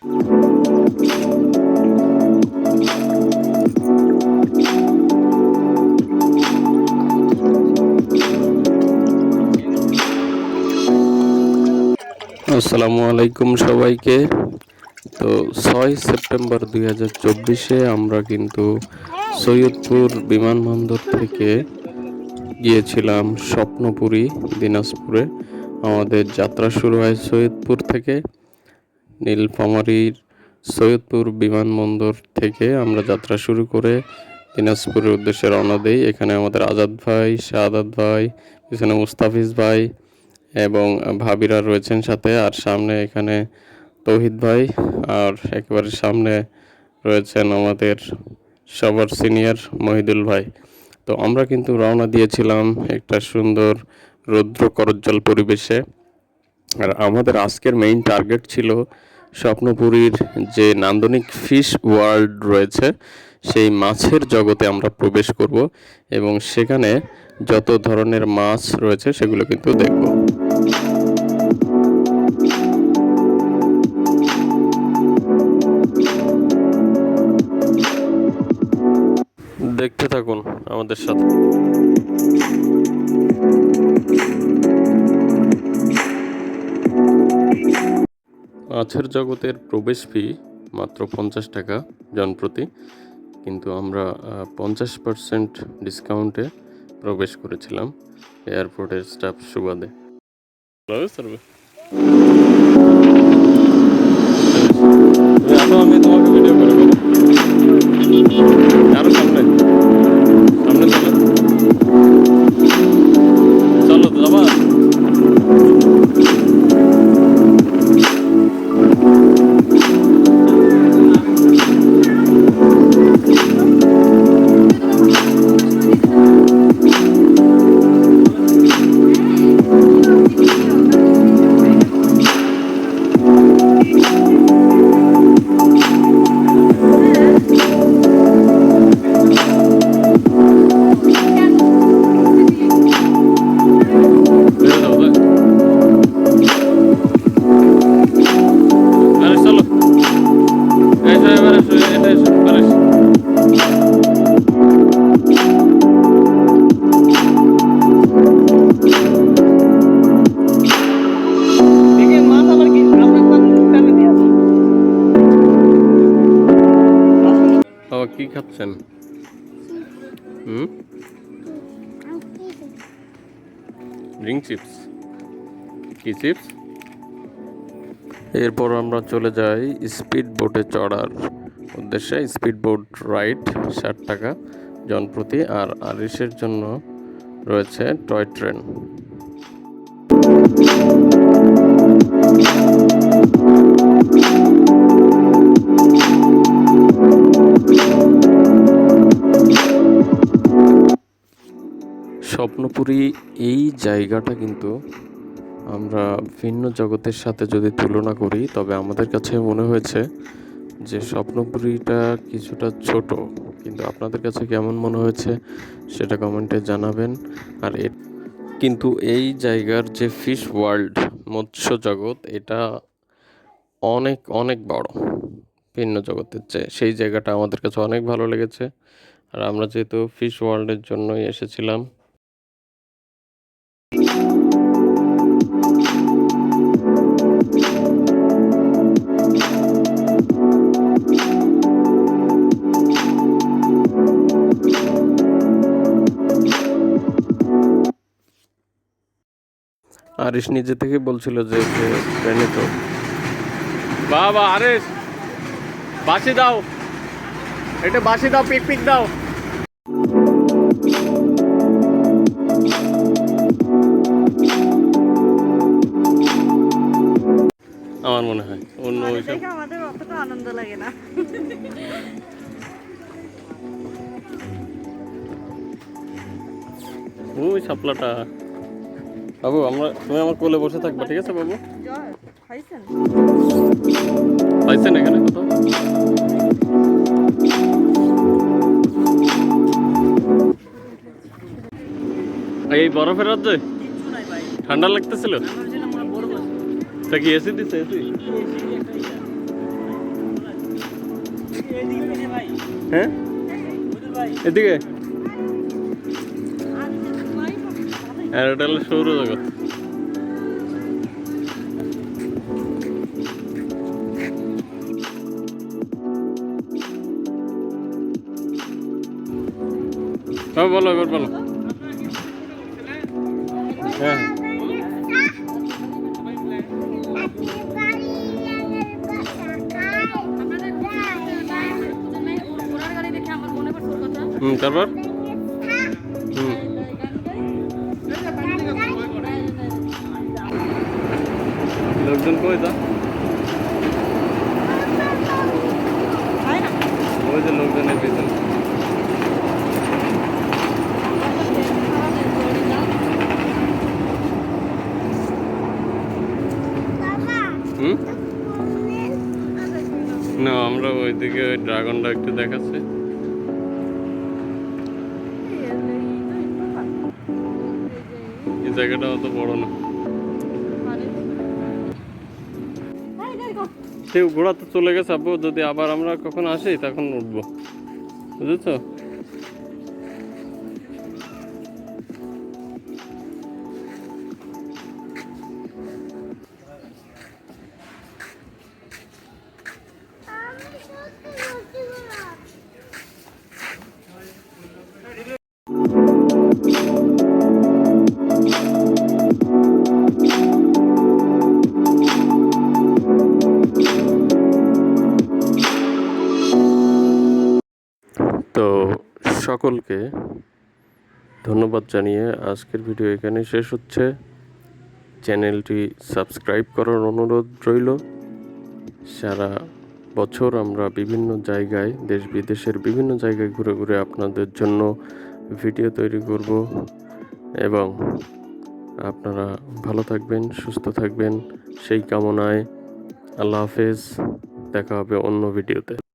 আসসালামু আলাইকুম সবাইকে। তো ছয় সেপ্টেম্বর দুই হাজার চব্বিশে আমরা কিন্তু সৈয়দপুর বিমানবন্দর থেকে গিয়েছিলাম স্বপ্নপুরী, দিনাজপুরে। আমাদের যাত্রা শুরু হয় সৈয়দপুর থেকে। নীলফামারীর সৈয়দপুর বিমানবন্দর থেকে আমরা যাত্রা শুরু করে দিনাজপুরের উদ্দেশ্যে রওনা দিই। এখানে আমাদের আজাদ ভাই, শাহাদাত ভাই এখানে মুস্তাফিজ ভাই এবং ভাবিরা রয়েছেন সাথে। আর সামনে এখানে তৌহিদ ভাই, আর একেবারে সামনে রয়েছেন আমাদের সবার সিনিয়র মহিদুল ভাই। তো আমরা কিন্তু রওনা দিয়েছিলাম একটা সুন্দর রৌদ্র করজ্জ্বল পরিবেশে। আর আমাদের আজকের মেইন টার্গেট ছিল স্বপ্নপুরীর যে নান্দনিক ফিশ ওয়ার্ল্ড রয়েছে, সেই মাছের জগতে আমরা প্রবেশ করব এবং সেখানে যত ধরনের মাছ রয়েছে সেগুলো কিন্তু দেখব। দেখতে থাকুন আমাদের সাথে। মাছের জগতের প্রবেশ ফি মাত্র পঞ্চাশ টাকা জনপ্রতি, কিন্তু আমরা পঞ্চাশ পার্সেন্ট ডিসকাউন্টে প্রবেশ করেছিলাম এয়ারপোর্টের স্টাফ সুবাদে। কি খাচ্ছেন? কি চিপস? এরপর আমরা চলে যাই স্পিড বোটে চড়ার উদ্দেশ্যে। স্পিড বোট রাইড, ষাট টাকা জনপ্রতি। আর আরিসের জন্য রয়েছে টয় ট্রেন। স্বপ্নপুরী এই জায়গাটা কিন্তু আমরা ভিন্ন জগতের সাথে যদি তুলনা করি, তবে আমাদের কাছে মনে হয়েছে যে স্বপ্নপুরীটা কিছুটা ছোট। কিন্তু আপনাদের কাছে কেমন মনে হয়েছে সেটা কমেন্টে জানাবেন। আর কিন্তু এই জায়গার যে ফিশ ওয়ার্ল্ড মৎস্য জগৎ, এটা অনেক অনেক বড় ভিন্ন জগতের চেয়ে। সেই জায়গাটা আমাদের কাছে অনেক ভালো লেগেছে। আর আমরা যেহেতু ফিশ ওয়ার্ল্ডের জন্যই এসেছিলাম আরিস নিজে থেকে বলছিল যে যে ট্রেনে তো। বাবা আরিস বাসি দাও! এটা বাসি দাও পিক পিক দাও! আমার মনে হয় অন্য ওইসব দেখে আমাদের অতটা আনন্দ লাগে না। ওই সাপলাটা। বাবু, আমরা তুমি আমার কোলে বসে থাকবা, ঠিক আছে বাবু? পাইছেন এখানে কত এই বরফের রাজ্যে ঠান্ডা লাগতেছিল? তা কি এসি দিছে? এসি হ্যাঁ? এদিকে? আর এটা হলো সৌরজগৎ হ্যাঁ বলো এবার বলো। হ্যাঁ। তারপর? লোকজন কই দা ওই যে লোকজনের পিছনে হুম? না আমরা ওইদিকে ওই ড্রাগনটা একটু দেখাচ্ছি। এই জায়গাটা অত বড় না। ঘোড়া তো চলে গেছে আব্বু। যদি আবার আমরা কখন আসি তখন উঠবো। বুঝেছ? সকলকে ধন্যবাদ জানিয়ে আজকের ভিডিও এখানে শেষ হচ্ছে। চ্যানেলটি সাবস্ক্রাইব করার অনুরোধ রইল। সারা বছর আমরা বিভিন্ন জায়গায়, দেশ বিদেশের বিভিন্ন জায়গায় ঘুরে ঘুরে আপনাদের জন্য ভিডিও তৈরি করব এবং আপনারা ভালো থাকবেন, সুস্থ থাকবেন। সেই কামনায় আল্লাহ হাফেজ। দেখা হবে অন্য ভিডিওতে।